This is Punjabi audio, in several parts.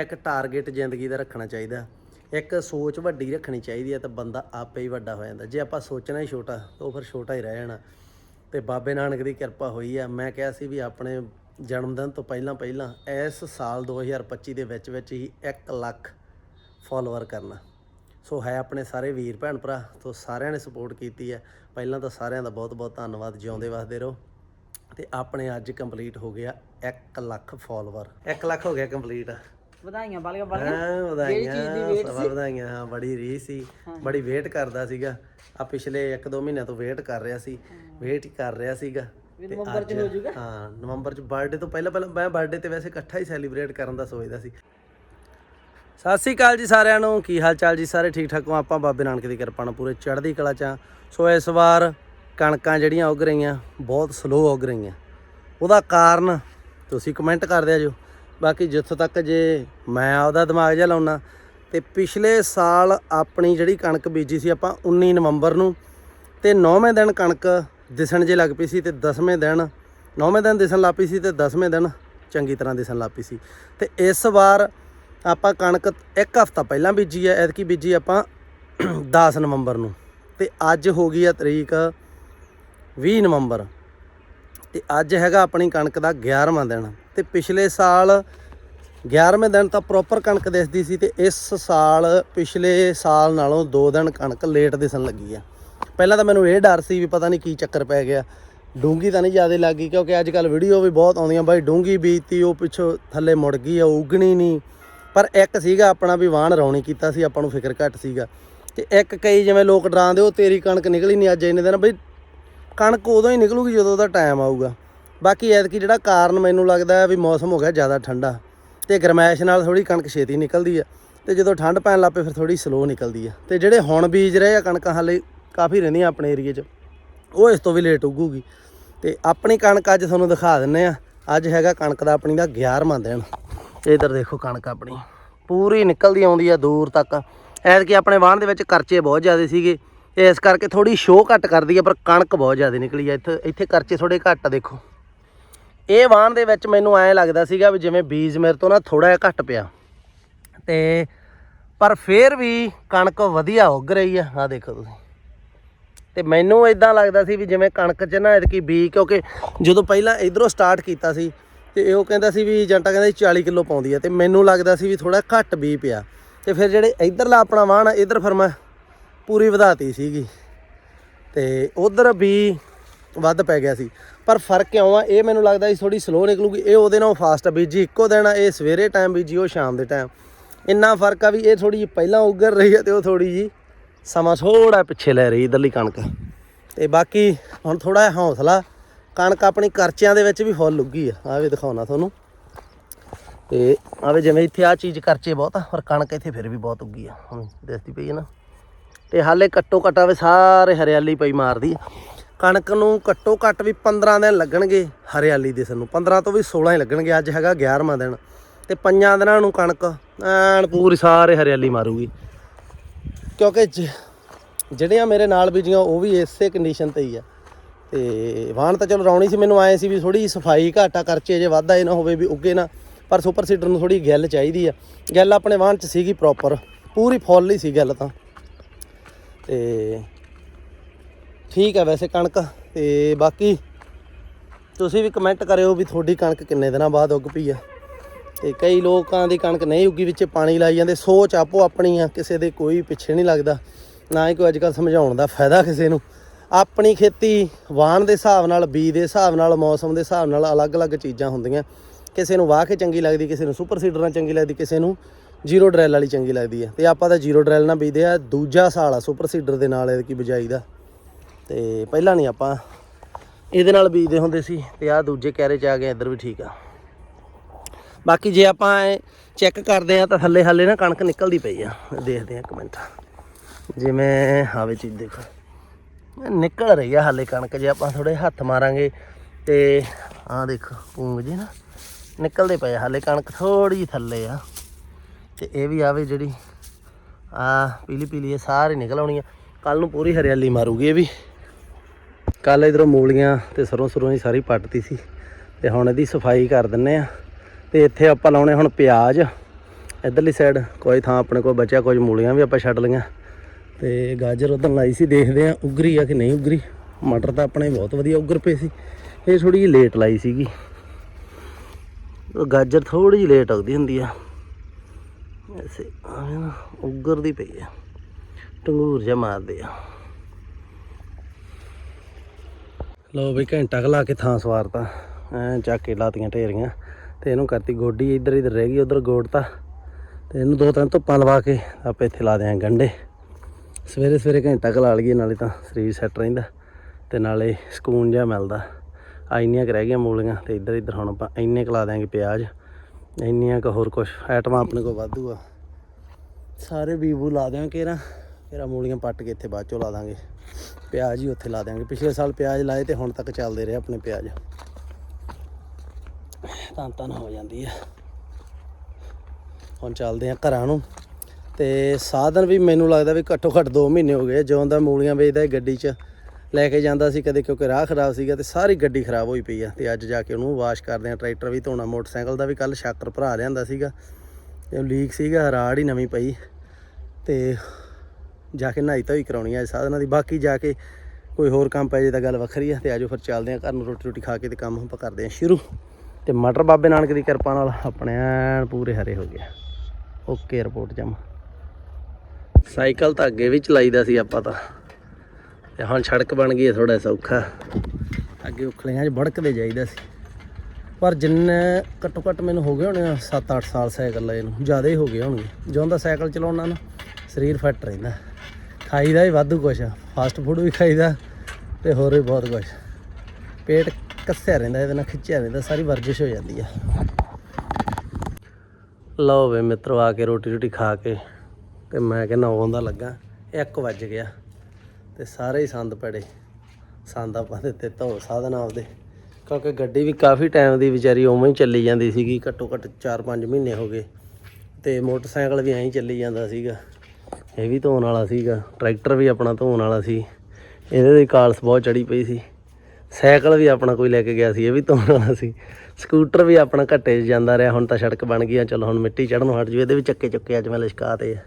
ਇੱਕ ਟਾਰਗੇਟ ਜ਼ਿੰਦਗੀ ਦਾ ਰੱਖਣਾ ਚਾਹੀਦਾ। ਇੱਕ ਸੋਚ ਵੱਡੀ ਰੱਖਣੀ ਚਾਹੀਦੀ ਹੈ ਤਾਂ ਬੰਦਾ ਆਪੇ ਹੀ ਵੱਡਾ ਹੋ ਜਾਂਦਾ। ਜੇ ਆਪਾਂ ਸੋਚਣਾ ਹੀ ਛੋਟਾ, ਤਾਂ ਉਹ ਫਿਰ ਛੋਟਾ ਹੀ ਰਹਿ ਜਾਣਾ। ਤੇ ਬਾਬੇ ਨਾਨਕ ਦੀ ਕਿਰਪਾ ਹੋਈ ਆ ਮੈਂ ਕਿਹਾ ਸੀ ਵੀ ਆਪਣੇ ਜਨਮ ਦਿਨ ਤੋਂ ਪਹਿਲਾਂ ਪਹਿਲਾਂ ਇਸ ਸਾਲ 2025 ਦੇ ਵਿੱਚ ਵਿੱਚ ਹੀ 1 ਲੱਖ ਫਾਲੋਅਰ ਕਰਨਾ। ਸੋ ਹੈ ਆਪਣੇ ਸਾਰੇ ਵੀਰ, ਭੈਣ ਭਰਾ ਤੋਂ ਸਾਰਿਆਂ ਨੇ ਸਪੋਰਟ ਕੀਤੀ ਹੈ। ਪਹਿਲਾਂ ਤਾਂ ਸਾਰਿਆਂ ਦਾ ਬਹੁਤ ਬਹੁਤ ਧੰਨਵਾਦ। ਜਿਉਂਦੇ ਵਸਦੇ ਰਹੋ। ਤੇ ਆਪਣੇ ਅੱਜ ਕੰਪਲੀਟ ਹੋ ਗਿਆ 1 ਲੱਖ ਫਾਲੋਅਰ 1 ਲੱਖ ਹੋ ਗਿਆ ਕੰਪਲੀਟ ਵਧਾਈਆਂ ਬਾਲੀਆਂ ਬਾਲੀਆਂ। ਹਾਂ ਵਧਾਈਆਂ ਸਭਾ ਵਧਾਈਆਂ ਹਾਂ ਬੜੀ ਰੀ ਸੀ। ਬੜੀ ਵੇਟ ਕਰਦਾ ਸੀਗਾ। ਆ ਪਿਛਲੇ 1-2 ਮਹੀਨਿਆਂ ਤੋਂ ਵੇਟ ਕਰ ਰਿਹਾ ਸੀ। ਵੇਟ ਹੀ ਕਰ ਰਿਹਾ ਸੀਗਾ। ਤੇ ਅੱਜ ਹਾਂ ਨਵੰਬਰ ਚ ਬਰਥਡੇ ਤੋਂ ਪਹਿਲਾਂ ਪਹਿਲਾਂ ਮੈਂ ਬਰਥਡੇ ਤੇ ਵੈਸੇ ਇਕੱਠਾ ਹੀ ਸੈਲੀਬ੍ਰੇਟ ਕਰਨ ਦਾ ਸੋਚਦਾ ਸੀ। ਸਤਿ ਸ੍ਰੀ ਅਕਾਲ ਜੀ ਸਾਰਿਆਂ ਨੂੰ। ਕੀ ਹਾਲ ਚਾਲ ਜੀ ਸਾਰੇ? ਠੀਕ ਠਾਕ ਹੋ? ਆਪਾਂ ਬਾਬੇ ਨਾਨਕ ਦੀ ਕਿਰਪਾ ਨਾਲ ਪੂਰੇ ਚੜ੍ਹਦੀ ਕਲਾ ਚ ਹਾਂ। ਸੋ ਇਸ ਵਾਰ ਕਣਕਾਂ ਜਿਹੜੀਆਂ ਉੱਗ ਰਹੀਆਂ ਬਹੁਤ ਸਲੋ ਉੱਗ ਰਹੀਆਂ। ਉਹਦਾ ਕਾਰਨ ਤੁਸੀਂ ਕਮੈਂਟ ਕਰ ਦਿਆ ਜੋ। ਬਾਕੀ ਜਿੱਥੋਂ ਤੱਕ ਜੇ ਮੈਂ ਆਪਦਾ ਦਿਮਾਗ ਜਿਹਾ ਲਾਉਣਾ ਤੇ ਪਿਛਲੇ ਸਾਲ ਆਪਣੀ ਜਿਹੜੀ ਕਣਕ ਬੀਜੀ ਸੀ ਆਪਾਂ 19 ਨਵੰਬਰ ਨੂੰ, ਤੇ 9ਵੇਂ ਦਿਨ ਕਣਕ ਦਿਸਣ ਜੇ ਲੱਗ ਪਈ ਸੀ ਤੇ 10ਵੇਂ ਦਿਨ 9ਵੇਂ ਦਿਨ ਦਿਸਣ ਲੱਗ ਪਈ ਸੀ ਤੇ 10ਵੇਂ ਦਿਨ ਚੰਗੀ ਤਰ੍ਹਾਂ ਦਿਸਣ ਲੱਗ ਪਈ ਸੀ। ਤੇ ਇਸ ਵਾਰ ਆਪਾਂ ਕਣਕ ਇੱਕ ਹਫ਼ਤਾ ਪਹਿਲਾਂ ਬੀਜੀ ਹੈ, ਐਤਕੀ ਬੀਜੀ ਆਪਾਂ 10 ਨਵੰਬਰ ਨੂੰ, ਤੇ ਅੱਜ ਹੋ ਗਈ ਆ ਤਰੀਕ 20 ਨਵੰਬਰ। ਤੇ ਅੱਜ ਹੈਗਾ ਆਪਣੀ ਕਣਕ ਦਾ 11ਵਾਂ ਦਿਨ ਤੇ ਪਿਛਲੇ ਸਾਲ 11ਵੇਂ ਦਿਨ ਤਾਂ ਪ੍ਰੋਪਰ ਕਣਕ ਦਿਸਦੀ ਸੀ ਤੇ ਇਸ ਸਾਲ ਪਿਛਲੇ ਸਾਲ ਨਾਲੋਂ 2 ਦਿਨ ਕਣਕ ਲੇਟ ਦਿਸਣ ਲੱਗੀ ਆ। ਪਹਿਲਾਂ ਤਾਂ ਮੈਨੂੰ ਇਹ ਡਰ ਸੀ ਵੀ ਪਤਾ ਨਹੀਂ ਕੀ ਚੱਕਰ ਪੈ ਗਿਆ। ਡੂੰਗੀ ਤਾਂ ਨਹੀਂ ਜ਼ਿਆਦਾ ਲੱਗੀ ਕਿਉਂਕਿ ਅੱਜ ਕੱਲ ਵੀਡੀਓ ਵੀ ਬਹੁਤ ਆਉਂਦੀਆਂ, ਬਾਈ ਡੂੰਗੀ ਬੀਜਤੀ, ਉਹ ਪਿੱਛੋਂ ਥੱਲੇ ਮੁੜ ਗਈ ਆ, ਉਗਣੀ ਨਹੀਂ। ਪਰ ਇੱਕ ਸੀਗਾ ਆਪਣਾ ਵੀ ਵਾਹਣ ਰੌਣੀ ਕੀਤਾ ਸੀ, ਆਪਾਂ ਨੂੰ ਫਿਕਰ ਘੱਟ ਸੀਗਾ। ਤੇ ਇੱਕ ਕਈ ਜਿਵੇਂ ਲੋਕ ਡਰਾਉਂਦੇ, ਉਹ ਤੇਰੀ ਕਣਕ ਨਿਕਲੀ ਨਹੀਂ ਅੱਜ ਇੰਨੇ ਦਿਨ, ਬਈ ਕਣਕ ਉਦੋਂ ਹੀ ਨਿਕਲੂਗੀ ਜਦੋਂ ਉਹਦਾ ਟਾਈਮ ਆਊਗਾ। ਬਾਕੀ ਐਤਕੀ ਜਿਹੜਾ ਕਾਰਨ ਮੈਨੂੰ ਲੱਗਦਾ ਵੀ ਮੌਸਮ ਹੋ ਗਿਆ ਜ਼ਿਆਦਾ ਠੰਡਾ, ਤੇ ਗਰਮੈਸ਼ ਨਾਲ ਥੋੜੀ ਕਣਕ ਛੇਤੀ ਨਿਕਲਦੀ ਆ, ਤੇ ਜਦੋਂ ਠੰਡ ਪੈਣ ਲੱਗ ਪਏ ਫਿਰ ਥੋੜੀ ਸਲੋ ਨਿਕਲਦੀ ਆ। ਤੇ ਜਿਹੜੇ ਹੁਣ ਬੀਜ ਰਹੇ ਆ ਕਣਕਾਂ ਹਾਲੇ ਕਾਫੀ ਰਹਿੰਦੀਆਂ ਆਪਣੇ ਏਰੀਏ 'ਚ, ਉਹ ਇਸ ਤੋਂ ਵੀ ਲੇਟ ਉੱਗੂਗੀ। ਤੇ ਆਪਣੀ ਕਣਕ ਅੱਜ ਤੁਹਾਨੂੰ ਦਿਖਾ ਦਿੰਨੇ ਆ, ਅੱਜ ਹੈਗਾ ਕਣਕ ਦਾ ਆਪਣੀ ਦਾ 11ਵਾਂ ਦਿਨ। ਇਧਰ ਦੇਖੋ ਕਣਕ ਆਪਣੀ, ਪੂਰੀ ਨਿਕਲਦੀ ਆਉਂਦੀ ਆ ਦੂਰ ਤੱਕ। ਐਤਕੀ ਆਪਣੇ ਵਾਹਣ ਦੇ ਵਿੱਚ ਕਰਚੇ ਬਹੁਤ ਜ਼ਿਆਦਾ ਸੀਗੇ। ਇਸ ਕਰਕੇ ਥੋੜੀ ਸ਼ੋਅ ਘੱਟ ਕਰਦੀ ਹੈ, ਪਰ ਕਣਕ ਬਹੁਤ ਜ਼ਿਆਦਾ ਨਿਕਲੀ ਆ ਇੱਥੇ ਇੱਥੇ ਕਰਚੇ ਥੋੜੇ ਘੱਟ ਦੇਖੋ। ਇਹ ਵਾਹਣ ਦੇ ਵਿੱਚ ਮੈਨੂੰ ਐਂ ਲੱਗਦਾ ਸੀਗਾ ਵੀ ਜਿਵੇਂ ਬੀਜ ਮੇਰੇ ਤੋਂ ਨਾ ਥੋੜਾ ਜਿਹਾ ਘੱਟ ਪਿਆ। ਤੇ ਪਰ ਫੇਰ ਵੀ ਕਣਕ ਵਧੀਆ ਉੱਗ ਰਹੀ ਆ ਆ ਦੇਖੋ ਤੁਸੀਂ। ਤੇ ਮੈਨੂੰ ਇਦਾਂ ਲੱਗਦਾ ਸੀ ਵੀ ਜਿਵੇਂ ਕਣਕ 'ਚ ਨਾ ਐਤਕੀ ਬੀ ਕਿਉਂਕਿ ਜਦੋਂ ਪਹਿਲਾਂ ਇਧਰੋਂ ਸਟਾਰਟ ਕੀਤਾ ਸੀ, ਤੇ ਉਹ ਕਹਿੰਦਾ ਸੀ ਵੀ ਏਜੰਟਾ ਕਹਿੰਦਾ ਸੀ 40 ਕਿਲੋ ਪਾਉਂਦੀ ਆ ਤੇ ਮੈਨੂੰ ਲੱਗਦਾ ਸੀ ਵੀ ਥੋੜਾ ਘੱਟ ਬੀ ਪਿਆ। ਤੇ ਫਿਰ ਜਿਹੜੇ ਇਧਰਲਾ ਆਪਣਾ ਵਾਹਣ ਆ, ਇਧਰ ਫਿਰ ਮੈਂ ਪੂਰੀ ਵਧਾਤੀ ਸੀਗੀ। ਤੇ ਉਧਰ ਵੀ ਵੱਧ ਪੈ ਗਿਆ ਸੀ। ਪਰ ਫ਼ਰਕ ਕਿਉਂ ਆ? ਇਹ ਮੈਨੂੰ ਲੱਗਦਾ ਸੀ ਥੋੜੀ ਸਲੋ ਨਿਕਲੂਗੀ। ਇਹ ਉਹਦੇ ਨਾਲੋਂ ਫਾਸਟ ਆ ਬੀਜੀ ਇੱਕੋ ਦਿਨ ਆ, ਇਹ ਸਵੇਰੇ ਟਾਈਮ ਬੀਜੀ ਉਹ ਸ਼ਾਮ ਦੇ ਟਾਈਮ ਇੰਨਾ ਫ਼ਰਕ ਆ ਵੀ ਇਹ ਥੋੜੀ ਜਿਹੀ ਪਹਿਲਾਂ ਉੱਗਰ ਰਹੀ ਹੈ ਤੇ ਉਹ ਥੋੜੀ ਜੀ ਸਮਾਂ ਥੋੜਾ ਪਿੱਛੇ ਲੈ ਰਹੀ ਇਧਰਲੀ ਕਣਕ। ਤੇ ਬਾਕੀ ਹੁਣ ਥੋੜਾ ਜਿਹਾ ਹੌਸਲਾ, ਕਣਕ ਆਪਣੀ ਕਰਚਿਆਂ ਦੇ ਵਿੱਚ ਵੀ ਫੁੱਲ ਉੱਗੀ ਆ। ਆ ਵੀ ਦਿਖਾਉਣਾ ਤੁਹਾਨੂੰ। ਤੇ ਆਵੇ ਜਿਵੇਂ ਇੱਥੇ ਆ ਚੀਜ਼ ਕਰਚੇ ਬਹੁਤ ਆ, ਪਰ ਕਣਕ ਇੱਥੇ ਫਿਰ ਵੀ ਬਹੁਤ ਉੱਗੀ ਆ। ਹੁਣ ਦਿਸਦੀ ਪਈ ਹੈ ਨਾ। ਤੇ ਹਾਲੇ ਕੱਟੋ ਕਟਾਵੇ ਸਾਰੇ ਹਰਿਆਲੀ ਪਈ ਮਾਰਦੀ ਆ। ਕਣਕ ਨੂੰ ਘੱਟੋ ਘੱਟ ਵੀ 15 ਦਿਨ ਲੱਗਣਗੇ ਹਰਿਆਲੀ ਦੇ ਸਾਨੂੰ। 15 ਤੋਂ ਵੀ 16 ਹੀ ਲੱਗਣਗੇ, ਅੱਜ ਹੈਗਾ 11ਵਾਂ ਦਿਨ। ਤੇ ਪੰਜਾਂ ਦਿਨਾਂ ਨੂੰ ਕਣਕ ਐਨ ਪੂਰੀ ਸਾਰੇ ਹਰਿਆਲੀ ਮਾਰੂਗੀ। ਕਿਉਂਕਿ ਜ- ਜਿਹੜੀਆਂ ਮੇਰੇ ਨਾਲ ਬੀਜੀਆਂ ਉਹ ਵੀ ਇਸੇ ਕੰਡੀਸ਼ਨ ਤੇ ਹੀ ਆ। ਤੇ ਵਾਹਣ ਤਾਂ ਚਲੋ ਰੌਣੀ ਸੀ, ਮੈਨੂੰ ਆਏ ਸੀ ਵੀ ਥੋੜੀ ਸਫ਼ਾਈ ਘਾਟਾ ਕਰਚੇ ਜੇ ਵਾਧਾ ਇਹ ਨਾ ਹੋਵੇ ਵੀ ਉੱਗੇ ਨਾ, ਪਰ ਸੁਪਰ ਸੀਡਰ ਨੂੰ ਥੋੜੀ ਗਿੱਲ ਚਾਹੀਦੀ ਆ। ਗਿੱਲ ਆਪਣੇ ਵਾਹਣ ਚ ਸੀਗੀ ਪ੍ਰੋਪਰ ਪੂਰੀ ਫੁੱਲ ਹੀ ਸੀ ਗਿੱਲ ਤਾਂ। ਤੇ ਠੀਕ ਹੈ ਵੈਸੇ ਕਣਕ ਤੇ ਬਾਕੀ ਤੁਸੀਂ ਵੀ ਕਮੈਂਟ ਕਰਿਓ ਵੀ ਤੁਹਾਡੀ ਕਣਕ ਕਿੰਨੇ ਦਿਨਾਂ ਬਾਅਦ ਉੱਗ ਪਈ ਆ। ਤੇ ਕਈ ਲੋਕਾਂ ਦੀ ਕਣਕ ਨਹੀਂ ਉੱਗੀ, ਵਿੱਚ ਪਾਣੀ ਲਾਈ ਜਾਂਦੇ, ਸੋਚ ਆਪੋ ਆਪਣੀ ਆ, ਕਿਸੇ ਦੇ ਕੋਈ ਪਿੱਛੇ ਨਹੀਂ ਲੱਗਦਾ, ਨਾ ਹੀ ਕੋਈ ਅੱਜ ਕੱਲ੍ਹ ਸਮਝਾਉਣ ਦਾ ਫਾਇਦਾ ਕਿਸੇ ਨੂੰ। ਆਪਣੀ ਖੇਤੀ ਵਾਣ ਦੇ ਹਿਸਾਬ ਨਾਲ ਬੀ ਦੇ ਹਿਸਾਬ ਨਾਲ, ਮੌਸਮ ਦੇ ਹਿਸਾਬ ਨਾਲ ਅਲੱਗ-ਅਲੱਗ ਚੀਜ਼ਾਂ ਹੁੰਦੀਆਂ। ਕਿਸੇ ਨੂੰ ਵਾਹ ਕੇ ਚੰਗੀ ਲੱਗਦੀ, ਕਿਸੇ ਨੂੰ ਸੁਪਰ ਸੀਡਰ ਨਾਲ ਚੰਗੀ ਲੱਗਦੀ, ਕਿਸੇ ਨੂੰ ਜ਼ੀਰੋ ਡਰੈਲ ਵਾਲੀ ਚੰਗੀ ਲੱਗਦੀ ਹੈ ਤੇ ਆਪਾਂ ਤਾਂ ਜ਼ੀਰੋ ਡਰੈਲ ਨਾਲ ਬੀਜਦੇ ਆ। ਦੂਜਾ ਸਾਲ ਆ ਸੁਪਰ ਸੀਡਰ ਦੇ ਨਾਲ ਇਹਦੀ ਬਜਾਈ ਦਾ ਤੇ ਪਹਿਲਾਂ ਨਹੀਂ ਆਪਾਂ ਇਹਦੇ ਨਾਲ ਬੀਜਦੇ ਹੁੰਦੇ ਸੀ ਤੇ ਆ ਦੂਜੇ ਕੈਰੇ ਚ ਆ ਗਏ ਇੱਧਰ ਵੀ ਠੀਕ ਆ। ਬਾਕੀ ਜੇ ਆਪਾਂ ਚੈੱਕ ਕਰਦੇ ਆ ਤਾਂ ਥੱਲੇ ਹਾਲੇ ਨਾ ਕਣਕ ਨਿਕਲਦੀ ਪਈ ਆ। ਦੇਖਦੇ ਆ ਕਮੈਂਟ ਜਿਵੇਂ ਹਾਵੇ ਚੀਜ਼ ਦੇਖੋ। ਨਿਕਲ ਰਹੀ ਆ ਹਾਲੇ ਕਣਕ ਜੇ ਆਪਾਂ ਥੋੜੇ ਹੱਥ ਮਾਰਾਂਗੇ ਤੇ ਆਹ ਦੇਖੋ ਪੂੰਗ ਜੀ ਨਾ। ਨਿਕਲਦੇ ਪਏ ਆ, ਹਾਲੇ ਕਣਕ ਥੋੜੀ ਜਿਹੀ ਥੱਲੇ ਆ। ਤੇ ਇਹ ਵੀ ਆਵੇ ਜਿਹੜੀ ਆ ਪੀਲੀ ਪੀਲੀ ਇਹ ਸਾਰੇ ਨਿਕਲ ਆਉਣੀ ਆ। ਕੱਲ ਨੂੰ ਪੂਰੀ ਹਰਿਆਲੀ ਮਾਰੂਗੀ ਇਹ ਵੀ। ਕੱਲ ਇਧਰੋਂ ਮੂਲੀਆਂ ਤੇ ਸਰੋਂ ਸਰੋਂ ਦੀ ਸਾਰੀ ਪੱਟਤੀ ਸੀ। ਤੇ ਹੁਣ ਇਹਦੀ ਸਫ਼ਾਈ ਕਰ ਦਿੰਨੇ ਆ। ਤੇ ਇੱਥੇ ਆਪਾਂ ਲਾਉਣੇ ਹੁਣ ਪਿਆਜ਼। ਇਧਰਲੀ ਸਾਈਡ ਕੋਈ ਥਾਂ ਆਪਣੇ ਕੋਲ ਬਚਿਆ ਕੁਝ ਮੂਲੀਆਂ ਵੀ ਆਪਾਂ ਛੱਡ ਲਈਆਂ। ਤੇ ਗਾਜਰ ਉਧਰ ਲਾਈ ਸੀ, ਦੇਖਦੇ ਆ ਉਗਰੀ ਆ ਕਿ ਨਹੀਂ ਉਗਰੀ। ਮਟਰ ਤਾਂ ਆਪਣੇ ਬਹੁਤ ਵਧੀਆ ਉਗਰ ਪਏ ਸੀ। ਇਹ ਥੋੜੀ ਜਿਹੀ ਲੇਟ ਲਾਈ ਸੀਗੀ। ਗਾਜਰ ਥੋੜੀ ਜਿਹੀ ਲੇਟ ਆਉਂਦੀ ਹੁੰਦੀ ਆ। ਐਸੇ ਆਵੇਂ ਨਾ ਉਗਰਦੀ ਪਈ ਆ। ਟੰਗੂਰ ਜਿਹਾ ਮਾਰਦੇ ਆ। ਲੋ ਬਈ ਘੰਟਾ ਕੁ ਲਾ ਕੇ ਥਾਂ ਸਵਾਰਤਾ। ਐ ਚੱਕ ਕੇ ਲਾਤੀਆਂ ਢੇਰੀਆਂ। ਤੇ ਇਹਨੂੰ ਕਰਤੀ ਗੋਡੀ, ਇੱਧਰ ਇੱਧਰ ਰਹਿ ਗਈ, ਉਧਰ ਗੋੜਤਾ ਤੇ ਇਹਨੂੰ ਦੋ ਤਿੰਨ ਧੁੱਪਾਂ ਲਵਾ ਕੇ ਆਪਾਂ ਇੱਥੇ ਲਾ ਦਿਆਂ ਗੰਡੇ ਸਵੇਰੇ ਸਵੇਰੇ ਘੰਟਾ ਕੁ ਲਾ ਲਈਏ, ਨਾਲੇ ਤਾਂ ਸਰੀਰ ਸੈੱਟ ਰਹਿੰਦਾ। ਤੇ ਨਾਲੇ ਸਕੂਨ ਜਿਹਾ ਮਿਲਦਾ। ਆ ਇੰਨੀਆਂ ਕੁ ਰਹਿ ਗਈਆਂ ਮੂਲੀਆਂ, ਤੇ ਇੱਧਰ ਇੱਧਰ ਹੁਣ ਆਪਾਂ ਇੰਨੇ ਕੁ ਲਾ ਦਿਆਂਗੇ ਪਿਆਜ਼। ਇੰਨੀਆਂ ਕੁ ਹੋਰ ਕੁਛ ਆਈਟਮਾਂ ਆਪਣੇ ਕੋਲ ਵਾਧੂ ਆ। ਸਾਰੇ ਬੀਬੂ ਲਾ ਦਿਆਂ ਕੇਰਾ ਫਿਰ ਮੂਲੀਆਂ ਪੱਟ ਕੇ ਇੱਥੇ ਬਾਅਦ ਚੋਂ ਲਾ ਦਾਂਗੇ। ਪਿਆਜ਼ ਹੀ ਉੱਥੇ ਲਾ ਦਿਆਂਗੇ। ਪਿਛਲੇ ਸਾਲ ਪਿਆਜ਼ ਲਾਏ ਤੇ ਹੁਣ ਤੱਕ ਚੱਲਦੇ ਰਹੇ ਆਪਣੇ ਪਿਆਜ਼। ਤਾਂ ਤਾਂ ਹੋ ਜਾਂਦੀ ਆ। ਹੁਣ ਚੱਲਦੇ ਆ ਘਰਾਂ ਨੂੰ। ਤੇ ਸਾਧਨ ਵੀ ਮੈਨੂੰ ਲੱਗਦਾ ਵੀ ਘੱਟੋ ਘੱਟ 2 ਮਹੀਨੇ ਹੋ ਗਏ। ਜਿਉਂ ਦਾ ਮੂਲੀਆਂ ਵੇਚਦਾ ਗੱਡੀ 'ਚ ਲੈ ਕੇ ਜਾਂਦਾ ਸੀ ਕਦੇ ਕਿਉਂਕਿ ਰਾਹ ਖਰਾਬ ਸੀਗਾ ਤੇ ਸਾਰੀ ਗੱਡੀ ਖਰਾਬ ਹੋਈ ਪਈ ਆ ਤੇ ਅੱਜ ਜਾ ਕੇ ਉਹਨੂੰ ਵਾਸ਼ ਕਰਦੇ ਆ, ਟਰੈਕਟਰ ਵੀ ਧੋਣਾ, ਮੋਟਰਸਾਈਕਲ ਦਾ ਵੀ ਕੱਲ ਸ਼ਾਕਰ ਭਰਾ ਲਿਆਂਦਾ ਸੀਗਾ ਤੇ ਲੀਕ ਸੀਗਾ, ਰਾੜ ਹੀ ਨਵੀਂ ਪਈ ਤੇ ਜਾ ਕੇ ਨਹਾਈ ਧੋਈ ਕਰਾਉਣੀ ਆ ਸਾਧਨਾਂ ਦੀ। ਬਾਕੀ ਜਾ ਕੇ ਕੋਈ ਹੋਰ ਕੰਮ ਪੈ ਜੇ ਤਾਂ ਗੱਲ ਵੱਖਰੀ ਆ ਤੇ ਆਜੋ ਫਿਰ ਚੱਲਦੇ ਆ ਘਰ ਨੂੰ ਰੋਟੀ ਰੋਟੀ ਖਾ ਕੇ ਤੇ ਕੰਮ ਆਪਾਂ ਕਰਦੇ ਆ ਸ਼ੁਰੂ। ਤੇ ਮਟਰ ਬਾਬੇ ਨਾਨਕ ਦੀ ਕਿਰਪਾ ਨਾਲ ਆਪਣੇ ਐਨ ਪੂਰੇ ਹਰੇ ਹੋ ਗਏ ਓਕੇ ਰਿਪੋਰਟ ਜਮ ਸਾਈਕਲ ਤਾਂ ਅੱਗੇ ਵੀ ਚਲਾਈਦਾ ਸੀ ਆਪਾਂ ਤਾਂ। ਤੇ ਹੁਣ ਸੜਕ ਬਣ ਗਈ ਹੈ ਥੋੜਾ ਸੌਖਾ। ਅੱਗੇ ਉਖਲੀਆਂ 'ਚ ਭੜਕਦੇ ਜਾਈਦਾ ਸੀ। ਪਰ ਜਿੰਨੇ ਘੱਟੋ ਘੱਟ ਮੈਨੂੰ ਹੋ ਗਏ ਹੋਣੇ 7-8 ਸਾਲ ਸਾਈਕਲ ਲਏ ਨੂੰ, ਜ਼ਿਆਦਾ ਹੀ ਹੋ ਗਏ ਹੋਣਗੇ। ਜਦੋਂ ਦਾ ਸਾਈਕਲ ਚਲਾਉਣਾ ਨਾ, ਸਰੀਰ ਫਿੱਟ ਰਹਿੰਦਾ। ਖਾਈਦਾ ਹੀ ਵਾਧੂ ਕੁਛ ਫਾਸਟ ਫੂਡ ਵੀ ਖਾਈਦਾ ਤੇ ਹੋਰ ਵੀ ਬਹੁਤ ਕੁਛ। ਪੇਟ ਕੱਸਿਆ ਰਹਿੰਦਾ, ਇਹਦੇ ਨਾਲ ਖਿੱਚਿਆ ਰਹਿੰਦਾ, ਸਾਰੀ ਵਰਜਿਸ਼ ਹੋ ਜਾਂਦੀ ਆ। ਲਓ ਵੇ ਮਿੱਤਰੋ, ਆ ਕੇ ਰੋਟੀ ਰੋਟੀ ਖਾ ਕੇ ਤੇ ਮੈਂ ਕਹਿੰਦਾ ਆਉਂਦਾ ਲੱਗਾ 1 ਵੱਜ ਗਿਆ। ਤੇ ਸਾਰੇ ਹੀ ਸੰਦ ਪੜੇ। ਸੰਦ ਆਪਾਂ ਦਿੱਤੇ ਧੋ ਸਾਧਨ ਆਪਦੇ। ਕਿਉਂਕਿ ਗੱਡੀ ਵੀ ਕਾਫੀ ਟਾਈਮ ਦੀ ਵਿਚਾਰੀ ਉਵੇਂ ਹੀ ਚੱਲੀ ਜਾਂਦੀ ਸੀਗੀ, ਘੱਟੋ ਘੱਟ 4-5 ਮਹੀਨੇ ਹੋ ਗਏ। ਤੇ ਮੋਟਰਸਾਈਕਲ ਵੀ ਐਂ ਹੀ ਚੱਲੀ ਜਾਂਦਾ ਸੀਗਾ। ਇਹ ਵੀ ਧੋਣ ਵਾਲਾ ਸੀਗਾ, ਟਰੈਕਟਰ ਵੀ ਆਪਣਾ ਧੋਣ ਵਾਲਾ ਸੀ। ਇਹਦੇ ਦੀ ਕਾਲਸ ਬਹੁਤ ਚੜੀ ਪਈ ਸੀ। ਸਾਈਕਲ ਵੀ ਆਪਣਾ ਕੋਈ ਲੈ ਕੇ ਗਿਆ ਸੀ, ਇਹ ਵੀ ਧੋਣ ਵਾਲਾ ਸੀ। ਸਕੂਟਰ ਵੀ ਆਪਣਾ ਘੱਟੇ 'ਚ ਜਾਂਦਾ ਰਿਹਾ, ਹੁਣ ਤਾਂ ਸੜਕ ਬਣ ਗਈ ਆ, ਚਲੋ ਹੁਣ ਮਿੱਟੀ ਚੜਨੋਂ ਹਟ ਜੂ, ਇਹਦੇ ਵੀ ਚੱਕੇ ਚੁੱਕੇ ਅੱਜ ਮੈਂ ਲਿਸ਼ਕਾਤੇ ਆ।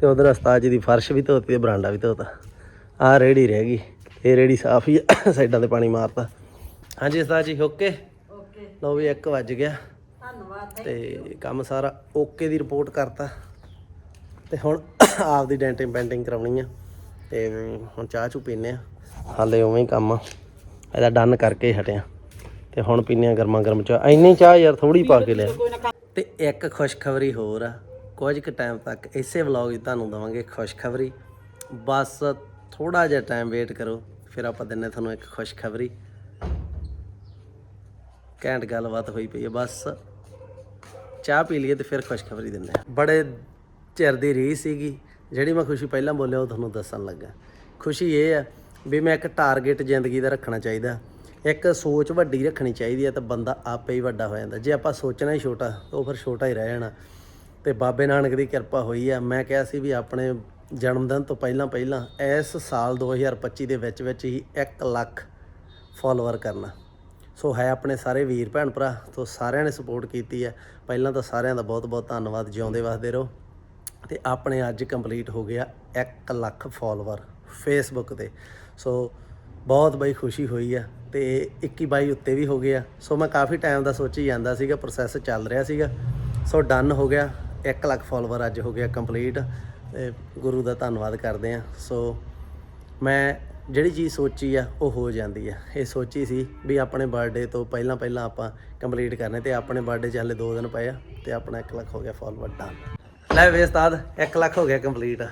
ਤੇ ਉਧਰ ਉਸਤਾਦ ਜੀ ਦੀ ਫਰਸ਼ ਵੀ ਧੋਤੀ ਤੇ ਬਰਾਂਡਾ ਵੀ ਧੋਤਾ। ਆਹ ਰੇੜੀ ਰਹਿ ਗਈ। ਇਹ ਰੇੜੀ ਸਾਫ਼ ਹੀ ਆ, ਸਾਈਡਾਂ ਤੇ ਪਾਣੀ ਮਾਰਤਾ। ਹਾਂਜੀ ਉਸਤਾਦ ਜੀ ਓਕੇ? ਓਕੇ। ਲਓ ਵੀ 1 ਵੱਜ ਗਿਆ। ਧੰਨਵਾਦ ਤੇ ਕੰਮ ਸਾਰਾ ਓਕੇ ਦੀ ਰਿਪੋਰਟ ਕਰਤਾ। ਤੇ ਹੁਣ ਆਪਦੀ ਡੈਂਟਿੰਗ ਪੈਂਟਿੰਗ ਕਰਾਉਣੀ ਆ। ਤੇ ਹੁਣ ਚਾਹ ਚੂ ਪੀਨੇ ਆ। ਹਾਲੇ ਉਵੇਂ ਹੀ ਕੰਮ ਆ। ਇਹਦਾ ਡਨ ਕਰਕੇ ਹੀ ਹਟਿਆ। ਤੇ ਹੁਣ ਪੀਨੇ ਆ ਗਰਮਾ ਗਰਮ ਚਾਹ। ਇੰਨੀ ਚਾਹ ਯਾਰ ਥੋੜੀ ਪਾ ਕੇ ਲਿਆ। ਤੇ ਇੱਕ ਖੁਸ਼ਖਬਰੀ ਹੋਰ ਆ। ਕੁਝ ਕੁ ਟਾਈਮ ਤੱਕ ਇਸੇ ਵਲੌਗ 'ਚ ਤੁਹਾਨੂੰ ਦਵਾਂਗੇ ਖੁਸ਼ਖਬਰੀ। ਬਸ ਥੋੜਾ ਜਿਹਾ ਟਾਈਮ ਵੇਟ ਕਰੋ, ਫਿਰ ਆਪਾਂ ਦਿੰਨੇ ਤੁਹਾਨੂੰ ਇੱਕ ਖੁਸ਼ਖਬਰੀ। ਘੈਂਟ ਗੱਲਬਾਤ ਹੋਈ ਪਈ ਹੈ, ਬਸ ਚਾਹ ਪੀ ਲਈਏ ਤੇ ਫਿਰ ਖੁਸ਼ਖਬਰੀ ਦਿੰਦੇ ਆ ਬੜੇ ਚਿਰ ਦੀ ਰੀਸ ਸੀਗੀ, ਜਿਹੜੀ ਮੈਂ ਖੁਸ਼ੀ ਪਹਿਲਾਂ ਬੋਲਿਆ, ਉਹ ਤੁਹਾਨੂੰ ਦੱਸਣ ਲੱਗਾ। ਖੁਸ਼ੀ ਇਹ ਹੈ ਵੀ ਮੈਂ ਇੱਕ ਟਾਰਗੇਟ ਜ਼ਿੰਦਗੀ ਦਾ ਰੱਖਣਾ ਚਾਹੀਦਾ। ਇੱਕ ਸੋਚ ਵੱਡੀ ਰੱਖਣੀ ਚਾਹੀਦੀ ਹੈ ਤਾਂ ਬੰਦਾ ਆਪੇ ਹੀ ਵੱਡਾ ਹੋ ਜਾਂਦਾ। ਜੇ ਆਪਾਂ ਸੋਚਣਾ ਹੀ ਛੋਟਾ ਤਾਂ ਉਹ ਫਿਰ ਛੋਟਾ ਹੀ ਰਹਿ ਜਾਣਾ। ਤੇ ਬਾਬੇ ਨਾਨਕ ਦੀ ਕਿਰਪਾ ਹੋਈ ਆ। ਮੈਂ ਕਿਹਾ ਸੀ ਵੀ ਆਪਣੇ ਜਨਮ ਦਿਨ ਤੋਂ ਪਹਿਲਾਂ ਪਹਿਲਾਂ ਇਸ ਸਾਲ 2025 ਦੇ ਵਿੱਚ ਵਿੱਚ ਹੀ 1 ਲੱਖ ਫਾਲੋਅਰ ਕਰਨਾ। ਸੋ ਹੈ ਆਪਣੇ ਸਾਰੇ ਵੀਰ, ਭੈਣ ਭਰਾ ਤੋਂ ਸਾਰਿਆਂ ਨੇ ਸਪੋਰਟ ਕੀਤੀ ਹੈ ਪਹਿਲਾਂ ਤਾਂ ਸਾਰਿਆਂ ਦਾ ਬਹੁਤ ਬਹੁਤ ਧੰਨਵਾਦ। ਜਿਉਂਦੇ ਵਸਦੇ ਰਹੋ। ਤੇ ਆਪਣੇ ਅੱਜ ਕੰਪਲੀਟ ਹੋ ਗਿਆ 1 ਲੱਖ ਫਾਲੋਅਰ ਫੇਸਬੁੱਕ ਤੇ। ਸੋ ਬਹੁਤ ਬਈ ਖੁਸ਼ੀ ਹੋਈ ਆ ਤੇ 21 22 ਉੱਤੇ ਵੀ ਹੋ ਗਿਆ। ਸੋ ਮੈਂ ਕਾਫੀ ਟਾਈਮ ਦਾ ਸੋਚੀ ਜਾਂਦਾ ਸੀਗਾ ਪ੍ਰੋਸੈਸ ਚੱਲ ਰਿਹਾ ਸੀਗਾ। ਸੋ ਡਨ ਹੋ ਗਿਆ। 1 ਲੱਖ ਫਾਲੋਅਰ ਅੱਜ ਹੋ ਗਿਆ ਕੰਪਲੀਟ ਤੇ ਗੁਰੂ ਦਾ ਧੰਨਵਾਦ ਕਰਦੇ ਆ ਸੋ ਮੈਂ ਜਿਹੜੀ ਚੀਜ਼ ਸੋਚੀ ਆ ਉਹ ਹੋ ਜਾਂਦੀ ਆ। ਇਹ ਸੋਚੀ ਸੀ ਵੀ ਆਪਣੇ ਬਰਥਡੇ ਤੋਂ ਪਹਿਲਾਂ ਪਹਿਲਾਂ ਆਪਾਂ ਕੰਪਲੀਟ ਕਰਨੇ ਤੇ ਆਪਣੇ ਬਰਥਡੇ 'ਚ ਹਲੇ 2 ਦਿਨ ਪਏ ਆ ਤੇ ਆਪਣਾ 1 ਲੱਖ ਹੋ ਗਿਆ ਫਾਲੋਅਰ ਡਨ ਲੈ ਵੇ ਉਸਤਾਦ 1 ਲੱਖ ਹੋ ਗਿਆ ਕੰਪਲੀਟ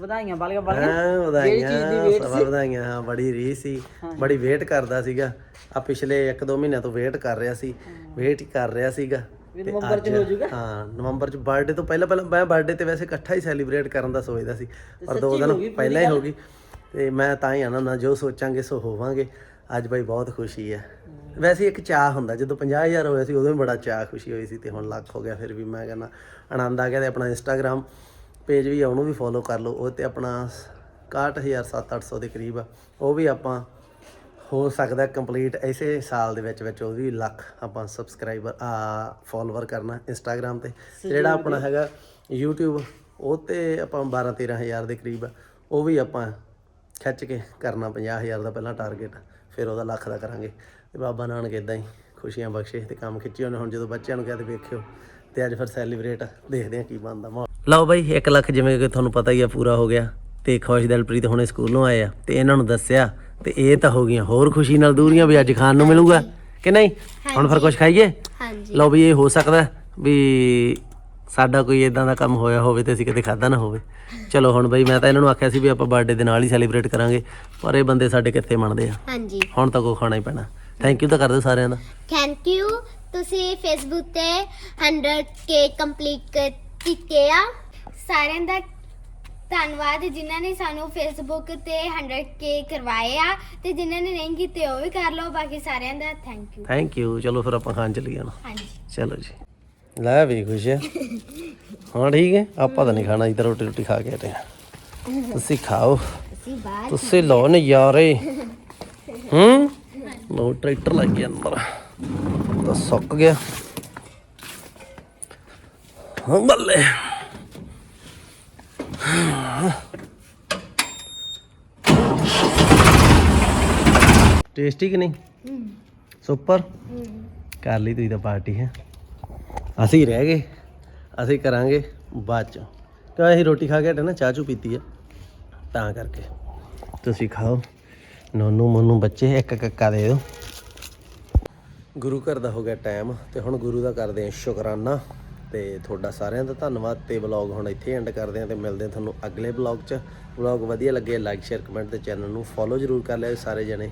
ਵਧਾਈਆਂ ਵਧਾਈਆਂ ਸਭ ਵਧਾਈਆਂ ਹਾਂ ਬੜੀ ਰੀ ਸੀ। ਬੜੀ ਵੇਟ ਕਰਦਾ ਸੀਗਾ। ਆ ਪਿਛਲੇ 1-2 ਮਹੀਨਿਆਂ ਤੋਂ ਵੇਟ ਕਰ ਰਿਹਾ ਸੀ। ਵੇਟ ਹੀ ਕਰ ਰਿਹਾ ਸੀਗਾ। ਤੇ ਨਵੰਬਰ 'ਚ ਹੋ ਜਾਊਗਾ ਹਾਂ ਨਵੰਬਰ ਚ ਬਰਥਡੇ ਤੋਂ ਪਹਿਲਾਂ ਪਹਿਲਾਂ ਮੈਂ ਬਰਥਡੇ ਤੇ ਵੈਸੇ ਇਕੱਠਾ ਹੀ ਸੈਲੀਬ੍ਰੇਟ ਕਰਨ ਦਾ ਸੋਚਦਾ ਸੀ ਪਰ ਦੋ ਦਿਨ ਪਹਿਲਾਂ ਹੀ ਹੋ ਗਈ। ਤੇ ਮੈਂ ਤਾਂ ਹੀ ਆਣਾ ਨਾ ਜੋ ਸੋਚਾਂਗੇ ਸੋ ਹੋਵਾਂਗੇ। ਅੱਜ ਬਾਈ ਬਹੁਤ ਖੁਸ਼ੀ ਹੈ। ਵੈਸੇ ਇੱਕ ਚਾਹ ਹੁੰਦਾ ਜਦੋਂ 50000 ਹੋਇਆ ਸੀ ਉਦੋਂ ਵੀ ਬੜਾ ਚਾਹ ਖੁਸ਼ੀ ਹੋਈ ਸੀ ਤੇ ਹੁਣ ਲੱਖ ਹੋ ਗਿਆ ਫਿਰ ਵੀ ਮੈਂ ਕਹਿੰਦਾ ਆਨੰਦ ਆ ਗਿਆ ਤੇ ਆਪਣਾ ਇੰਸਟਾਗ੍ਰam ਪੇਜ ਵੀ ਆ ਉਹਨੂੰ ਵੀ ਫੋਲੋ ਕਰ ਲਓ। ਉਹ ਤੇ ਆਪਣਾ 61000 7-800 ਦੇ ਕਰੀਬ ਆ। ਉਹ ਵੀ ਆਪਾਂ ਹੋ ਸਕਦਾ ਕੰਪਲੀਟ ਇਸੇ ਸਾਲ ਦੇ ਵਿੱਚ ਵਿੱਚ ਉਹ ਵੀ ਲੱਖ ਆਪਾਂ ਸਬਸਕ੍ਰਾਈਬਰ ਆ ਫਾਲੋਅਰ ਕਰਨਾ ਇੰਸਟਾਗ੍ਰam ਤੇ। ਜਿਹੜਾ ਆਪਣਾ ਹੈਗਾ YouTube ਉਹ ਤੇ ਆਪਾਂ 12 13000 ਦੇ ਕਰੀਬ ਉਹ ਵੀ ਆਪਾਂ ਖਿੱਚ ਕੇ ਕਰਨਾ 50000 ਦਾ ਪਹਿਲਾਂ ਟਾਰਗੇਟ ਫਿਰ ਉਹਦਾ ਲੱਖ ਦਾ ਕਰਾਂਗੇ। ਤੇ ਬਾਬਾ ਨਾਨਕ ਇਦਾਂ ਹੀ ਖੁਸ਼ੀਆਂ ਬਖਸ਼ੇ ਤੇ ਕੰਮ ਖਿੱਚੇ ਉਹਨੇ। ਹੁਣ ਜਦੋਂ ਬੱਚਿਆਂ ਨੂੰ ਕਹਿੰਦੇ ਵੇਖਿਓ ਤੇ ਅੱਜ ਫਿਰ ਸੈਲੀਬ੍ਰੇਟ ਦੇਖਦੇ ਆ ਕੀ ਬਣਦਾ ਲਓ ਬਾਈ 1 ਲੱਖ ਜਿਵੇਂ ਕਿ ਤੁਹਾਨੂੰ ਪਤਾ ਹੀ ਆ ਪੂਰਾ ਹੋ ਗਿਆ। ਤੇ ਖੁਸ਼ ਦਿਲਪ੍ਰੀਤ ਹੁਣੇ ਸਕੂਲੋਂ ਆਏ ਆ ਤੇ ਇਹਨਾਂ ਨੂੰ ਦੱਸਿਆ ਤੇ ਇਹ ਤਾਂ ਹੋ ਗਈਆਂ ਹੋਰ ਖੁਸ਼ੀ ਨਾਲ ਦੂਰੀਆਂ ਵੀ ਅੱਜ ਖਾਣ ਨੂੰ ਮਿਲੂਗਾ ਕਿ ਨਹੀਂ? ਹੁਣ ਫਿਰ ਕੁਝ ਖਾਈਏ? ਹਾਂਜੀ। ਲਓ ਵੀ ਇਹ ਹੋ ਸਕਦਾ ਵੀ ਸਾਡਾ ਕੋਈ ਇਦਾਂ ਦਾ ਕੰਮ ਹੋਇਆ ਹੋਵੇ ਤੇ ਅਸੀਂ ਕਿਤੇ ਖਾਦਾ ਨਾ ਹੋਵੇ। ਚਲੋ ਹੁਣ ਬਈ ਮੈਂ ਤਾਂ ਇਹਨਾਂ ਨੂੰ ਆਖਿਆ ਸੀ ਵੀ ਆਪਾਂ ਬਰਥਡੇ ਦੇ ਨਾਲ ਹੀ ਸੈਲੀਬ੍ਰੇਟ ਕਰਾਂਗੇ ਪਰ ਇਹ ਬੰਦੇ ਸਾਡੇ ਕਿੱਥੇ ਮੰਨਦੇ ਆ? ਹਾਂਜੀ। ਹੁਣ ਤਾਂ ਕੋ ਖਾਣਾ ਹੀ ਪੈਣਾ। ਥੈਂਕ ਯੂ ਤਾਂ ਕਰ ਦਿਓ ਸਾਰਿਆਂ ਦਾ। ਥੈਂਕ ਯੂ ਤੁਸੀਂ ਫੇਸਬੁੱਕ ਤੇ 100k ਕੰਪਲੀਟ ਕੀਤੇ ਆ। ਸਾਰਿਆਂ ਦਾ ਧੰਨਵਾਦ ਜਿਨ੍ਹਾਂ ਨੇ ਸਾਨੂੰ ਫੇਸਬੁੱਕ ਤੇ 100k ਕਰਵਾਏ ਆ ਤੇ ਜਿਨ੍ਹਾਂ ਨੇ ਨਹੀਂ ਕੀਤੇ ਉਹ ਵੀ ਕਰ ਲਓ ਬਾਕੀ ਸਾਰਿਆਂ ਦਾ ਥੈਂਕ ਯੂ ਥੈਂਕ ਯੂ ਚਲੋ ਫਿਰ ਆਪਾਂ ਖਾਣ ਚੱਲੀਏ ਹੁਣ। ਹਾਂਜੀ। ਚਲੋ ਜੀ। ਲੈ ਵੀ ਖੁਸ਼ ਹੈ ਹਾਂ ਠੀਕ ਹੈ। ਆਪਾਂ ਤਾਂ ਨਹੀਂ ਖਾਣਾ ਇਧਰ ਰੋਟੀ ਰੋਟੀ ਖਾ ਕੇ ਹਟੇ ਹਾਂ। ਤੁਸੀਂ ਖਾਓ। ਅਸੀਂ ਬਾਹਰ ਤੁਸੀਂ ਲਓ ਨਜ਼ਾਰੇ ਹੂੰ? ਲੋ ਟਰੈਕਟਰ ਲੱਗ ਗਿਆ ਅੰਦਰ। ਤਾਂ ਸੁੱਕ ਗਿਆ। ਹਾਂ ਬੱਲੇ। ਟੇਸਟੀ ਕਿ ਨਹੀਂ? ਸੁਪਰ ਕਰ ਲਈ ਤੁਸੀਂ ਤਾਂ ਪਾਰਟੀ ਹੈ? ਅਸੀਂ ਰਹਿ ਗਏ ਅਸੀਂ ਕਰਾਂਗੇ ਬਾਅਦ ਚ। ਕਿਉਂ ਅਸੀਂ ਰੋਟੀ ਖਾ ਕੇ ਹਟੇ ਨਾ ਚਾਹ ਚੂ ਪੀਤੀ ਹੈ ਤਾਂ ਕਰਕੇ। ਤੁਸੀਂ ਖਾਓ। ਨੋਨੂ ਮੋਨੂ ਬੱਚੇ ਇੱਕ ਕੱਕਾ ਦੇ ਦਿਓ। ਗੁਰੂ ਘਰ ਦਾ ਹੋ ਗਿਆ ਟਾਈਮ ਤੇ ਹੁਣ ਗੁਰੂ ਦਾ ਕਰਦੇ ਹਾਂ ਸ਼ੁਕਰਾਨਾ। ਤੇ ਤੁਹਾਡਾ ਸਾਰਿਆਂ ਦਾ ਧੰਨਵਾਦ ਤੇ ਵਲੌਗ ਹੁਣ ਇੱਥੇ ਐਂਡ ਕਰਦੇ ਹਾਂ ਤੇ ਮਿਲਦੇ ਹਾਂ ਤੁਹਾਨੂੰ ਅਗਲੇ ਵਲੌਗ 'ਚ। ਵਲੌਗ ਵਧੀਆ ਲੱਗੇ ਲਾਈਕ ਸ਼ੇਅਰ ਕਮੈਂਟ ਤੇ ਚੈਨਲ ਨੂੰ ਫੋਲੋ ਜ਼ਰੂਰ ਕਰ ਲਿਓ ਸਾਰੇ ਜਣੇ।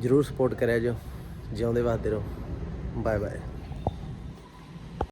ਜ਼ਰੂਰ ਸਪੋਰਟ ਕਰਿਆ ਜੋ ਜਿਉਂਦੇ ਵਾਸਤੇ ਰਹੋ। Bye bye